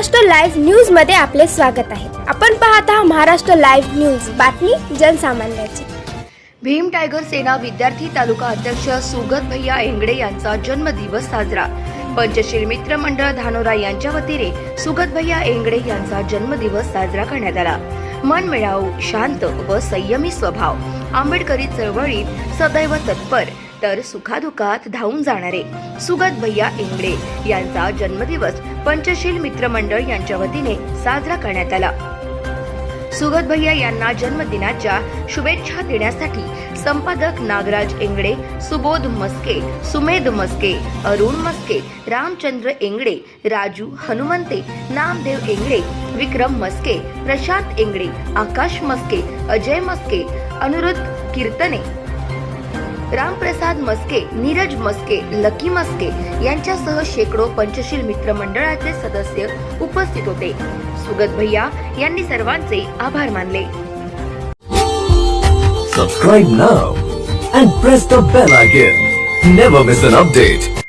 Maharashtra live न्यूजमध्ये आपले स्वागत आहे. आपण पाहत आहात महाराष्ट्र लाईव्ह न्यूज. बातमी जनसामान्याची. भीम टायगर सेना विद्यार्थी तालुका अध्यक्ष सुगत भैया एंगडे यांचा जन्मदिवस साजरा. पंचशील मित्र मंडळ धानोरा यांच्या वतीने सुगत भैया एंगडे यांचा जन्मदिवस साजरा करण्यात आला. मनमिळाऊ शांत व संयमी स्वभाव. आंबेडकरी चळवळीत सदैव तत्पर. तर सुखादुखात धावून जाणारे सुगत भैया एंगडे यांचा जन्मदिवस पंचशील मित्रमंडळ यांच्या वतीने साजरा करण्यात आला. सुगत भैया यांना जन्मदिनाच्या शुभेच्छा देण्यासाठी संपादक नागराज एंगडे सुबोध मस्के सुमेध मस्के अरुण मस्के रामचंद्र एंगडे राजू हनुमंते नामदेव एंगडे विक्रम मस्के प्रशांत एंगडे आकाश मस्के अजय मस्के अनुरुद्ध कीर्तने रामप्रसाद मस्के नीरज मस्के लकी मस्के यांच्यासह शेकडो पंचशील मित्र मंडळाचे सदस्य उपस्थित होते. सुगत भैया यांनी सर्वांचे आभार मानले. Subscribe now and press the bell icon. Never miss an update